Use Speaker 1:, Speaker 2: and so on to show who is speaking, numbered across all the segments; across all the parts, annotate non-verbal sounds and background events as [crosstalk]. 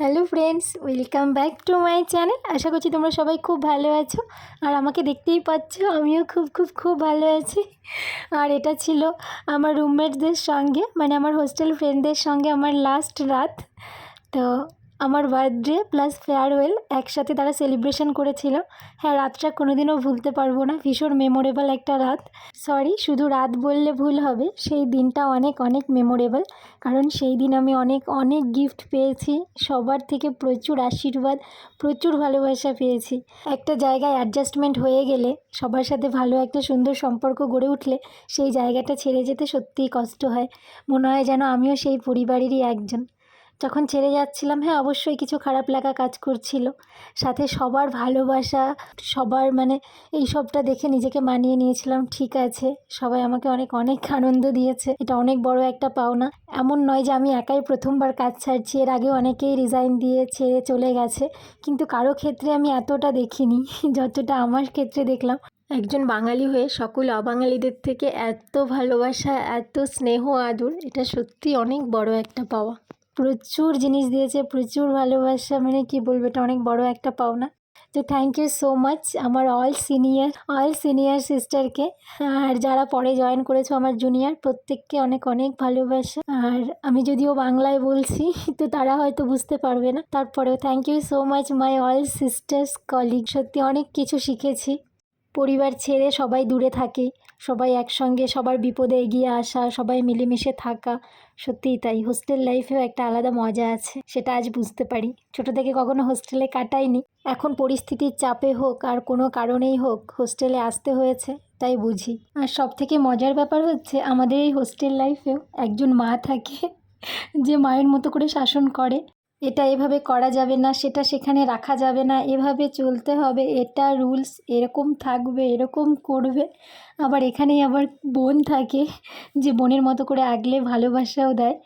Speaker 1: Hello friends, welcome back to my channel. আশা করছি তোমরা সবাই খুব ভালো আছো আর আমাকে দেখতেই পাচ্ছ, আমিও খুব খুব খুব ভালো আছি। আর এটা ছিল আমার রুমমেটদের সঙ্গে মানে আমার হোস্টেল ফ্রেন্ডদের সঙ্গে আমার লাস্ট রাত। তো আমার বার্থডে প্লাস ফেয়ারওয়েল একসাথে তারা সেলিব্রেশন করেছিল। হ্যাঁ রাতটা কোনোদিনও ভুলতে পারব না। ভীষণ মেমোরেবল একটা রাত। সরি শুধু রাত বললে ভুল হবে। সেই দিনটা অনেক অনেক মেমোরেবল কারণ সেই দিন আমি অনেক অনেক গিফট পেয়েছি। সবার থেকে প্রচুর আশীর্বাদ, প্রচুর ভালোবাসা পেয়েছি। একটা জায়গায় অ্যাডজাস্টমেন্ট হয়ে গেলে, সবার সাথে ভালো একটা সুন্দর সম্পর্ক গড়ে উঠলে, সেই জায়গাটা ছেড়ে যেতে সত্যিই কষ্ট হয়। মনে হয় যেন আমিও সেই পরিবারেরই একজন। যখন ছেড়ে যাচ্ছিলাম হ্যাঁ অবশ্যই কিছু খারাপ লাগা কাজ করছিল। সাথে সবার ভালোবাসা, সবার মানে এই সবটা দেখে নিজেকে মানিয়ে নিয়েছিলাম, ঠিক আছে। সবাই আমাকে অনেক অনেক আনন্দ দিয়েছে। এটা অনেক বড় একটা পাওনা। এমন নয় যে আমি একাই প্রথমবার কাজ ছাড়ছি, এর আগেও অনেকেই রিজাইন দিয়ে ছেড়ে চলে গেছে। কিন্তু কারও ক্ষেত্রে আমি এতটা দেখিনি, যতটা আমার ক্ষেত্রে দেখলাম। একজন বাঙালি হয়ে সকল অবাঙালিদের থেকে এত ভালোবাসা, এত স্নেহ, আদর, এটা সত্যি অনেক বড় একটা পাওয়া। প্রচুর জিনিস দিয়েছে, প্রচুর ভালোবাসা মানে কি বলব, এটা অনেক বড় একটা পাওনা। তো থ্যাংক ইউ সো মাচ আমার অল সিনিয়র অল সিনিয়র সিস্টারকে আর যারা পরে জয়েন করেছ আমার জুনিয়র প্রত্যেককে অনেক অনেক ভালোবাসা। আর আমি যদিও বাংলায় বলছি, তো তারা হয়তো বুঝতে পারবে না। তারপরেও thank you so much my all sisters colleague সত্যি অনেক কিছু শিখেছি। পরিবার ছেড়ে সবাই দূরে থাকে, সবাই একসঙ্গে, সবার বিপদে এগিয়ে আসা, সবাই মিলেমিশে থাকা। সত্যিই তাই হোস্টেল লাইফেও একটা আলাদা মজা আছে, সেটা আজ বুঝতে পারি। ছোটো থেকে কখনো হোস্টেলে কাটাইনি, এখন পরিস্থিতির চাপে হোক, আর কোনো কারণেই হোক হোস্টেলে আসতে হয়েছে, তাই বুঝি। আর সব থেকে মজার ব্যাপার হচ্ছে, আমাদের এই হোস্টেল লাইফেও একজন মা থাকে, যে মায়ের মতো করে শাসন করে। এটা এভাবে করা যাবে না, সেটা সেখানে রাখা যাবে না, এভাবে চলতে হবে, এটা রুলস, এরকম থাকবে, এরকম করবে। আবার এখানেই আবার বোন থাকে, যে বোনের মতো করে আগলে ভালোবাসাও দেয়।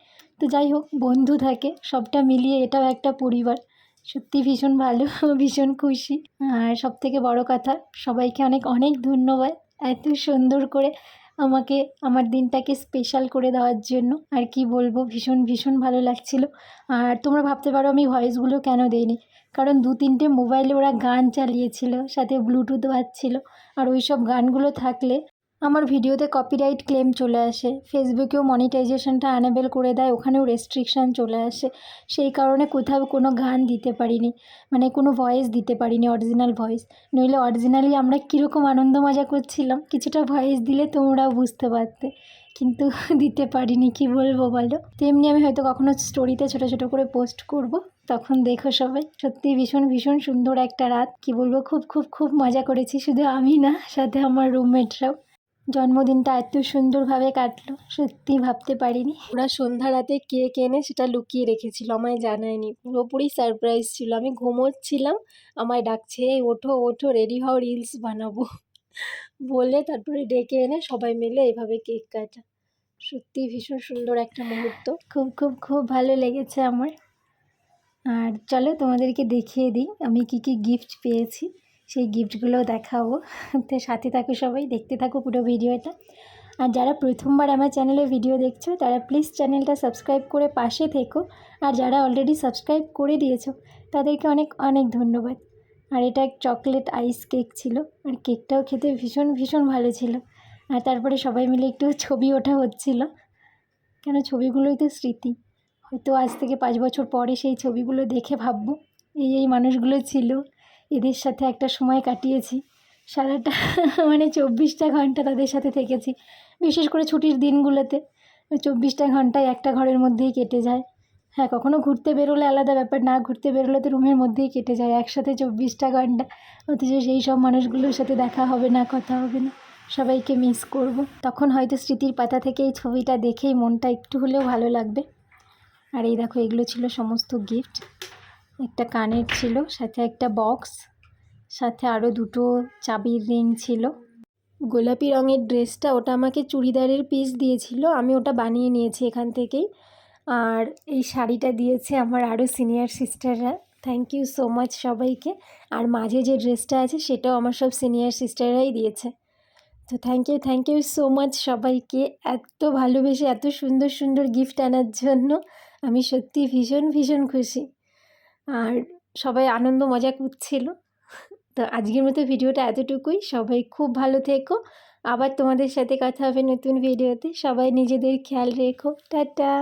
Speaker 1: তো যাই হোক, বন্ধু থাকে, সবটা মিলিয়ে এটাও একটা পরিবার। সত্যি ভীষণ ভালো, [laughs] ভীষণ খুশি। আর সব থেকে বড় কথা, সবাইকে অনেক অনেক ধন্যবাদ, এত সুন্দর করে আমাকে, আমার দিনটাকে স্পেশাল করে দেওয়ার জন্য। আর কি বলব, ভীষণ ভীষণ ভালো লাগছিল। আর তোমরা ভাবতে পারো, আমি ভয়েসগুলো কেন দেইনি? কারণ দু তিনটে মোবাইলে ওরা গান চালিয়েছিল, সাথে ব্লুটুথ বাজছিল। আর ওই সব গানগুলো থাকলে আমার ভিডিওতে কপিরাইট ক্লেম চলে আসে। ফেসবুকেও মনিটাইজেশনটা অ্যানেবেল করে দেয়, ওখানেও রেস্ট্রিকশান চলে আসে। সেই কারণে কোথাও কোনো গান দিতে পারিনি মানে কোনো ভয়েস দিতে পারিনি অরিজিনাল ভয়েস নইলে অরিজিনালি আমরা কীরকম আনন্দ মজা করছিলাম, কিছুটা ভয়েস দিলে তোমরাও বুঝতে পারতে। কিন্তু [laughs] দিতে পারিনি, কি বলব বলো? তেমনি আমি হয়তো কখনো স্টোরিতে ছোটো ছোটো করে পোস্ট করব, তখন দেখো সবাই। সত্যি ভীষণ ভীষণ সুন্দর একটা রাত। কি বলব, খুব খুব খুব মজা করেছি। শুধু আমি না, সাথে আমার রুমমেটরাও জন্মদিনটা এত সুন্দরভাবে কাটলো, সত্যি ভাবতে পারিনি। ওরা সন্ধ্যা রাতে কেক এনে সেটা লুকিয়ে রেখেছিল, আমায় জানায়নি। পুরোপুরি সারপ্রাইজ ছিল। আমি ঘুমোচ্ছিলাম, আমায় ডাকছে ওঠো ওঠো রেডি হও রিলস বানাবো। বলে তারপরে ডেকে এনে সবাই মিলে এভাবে কেক কাটা। সত্যি ভীষণ সুন্দর একটা মুহূর্ত। খুব খুব খুব ভালো লেগেছে আমার। আর চলো তোমাদেরকে দেখিয়ে দিই, আমি কি কি গিফট পেয়েছি। সেই গিফটগুলো দেখাবো তো সাথে থাকো সবাই, দেখতে থাকো পুরো ভিডিওটা। আর যারা প্রথমবার আমার চ্যানেলে ভিডিও দেখছ, তারা প্লিজ চ্যানেলটা সাবস্ক্রাইব করে পাশে থেকো। আর যারা অলরেডি সাবস্ক্রাইব করে দিয়েছ, তাদেরকে অনেক অনেক ধন্যবাদ। আর এটা এক চকলেট আইস কেক ছিল। আর কেকটাও খেতে ভীষণ ভীষণ ভালো ছিল। আর তারপরে সবাই মিলে একটু ছবি ওঠা হচ্ছিল। কেন ছবিগুলোই তো স্মৃতি। হয়তো আজ থেকে পাঁচ বছর পরে সেই ছবিগুলো দেখে ভাববো, এই এই মানুষগুলো ছিল। এদের সাথে একটা সময় কাটিয়েছি। সারাটা [laughs] মানে চব্বিশটা ঘণ্টা তাদের সাথে থেকেছি। বিশেষ করে ছুটির দিনগুলোতে। চব্বিশটা ঘন্টায় একটা ঘরের মধ্যেই কেটে যায়। হ্যাঁ কখনও ঘুরতে বেরোলে আলাদা ব্যাপার, না ঘুরতে বেরোলে তো রুমের মধ্যেই কেটে যায়। একসাথে চব্বিশটা ঘণ্টা, অথচ সেই সব মানুষগুলোর সাথে দেখা হবে না, কথা হবে না। সবাইকে মিস করব। তখন হয়তো স্মৃতির পাতা থেকে এই ছবিটা দেখেই মনটা একটু হলেও ভালো লাগবে। আর এই দেখো, এগুলো ছিল সমস্ত গিফট। একটা কানের ছিল, সাথে একটা বক্স সাথে আরও দুটো চাবির রিং ছিল। গোলাপি রঙের ড্রেসটা ওটা আমাকে চুড়িদারের পিস দিয়েছিল, আমি ওটা বানিয়ে নিয়েছি এখান থেকেই। আর এই শাড়িটা দিয়েছে আমার আরও সিনিয়র সিস্টাররা থ্যাংক ইউ সো মাচ সবাইকে। আর মাঝে যে ড্রেসটা আছে সেটাও আমার সব সিনিয়র সিস্টাররাই দিয়েছে। তো thank you thank you so much সবাইকে। এত ভালোবেসে, এত সুন্দর সুন্দর গিফট আনার জন্য আমি সত্যি ভীষণ ভীষণ খুশি। আর সবাই আনন্দ, মজা করছিল। তো আজকের মতো ভিডিওটা এতটুকুই। সবাই খুব ভালো থেকো। আবার তোমাদের সাথে কথা হবে নতুন ভিডিওতে। সবাই নিজেদের খেয়াল রেখো। টাটা!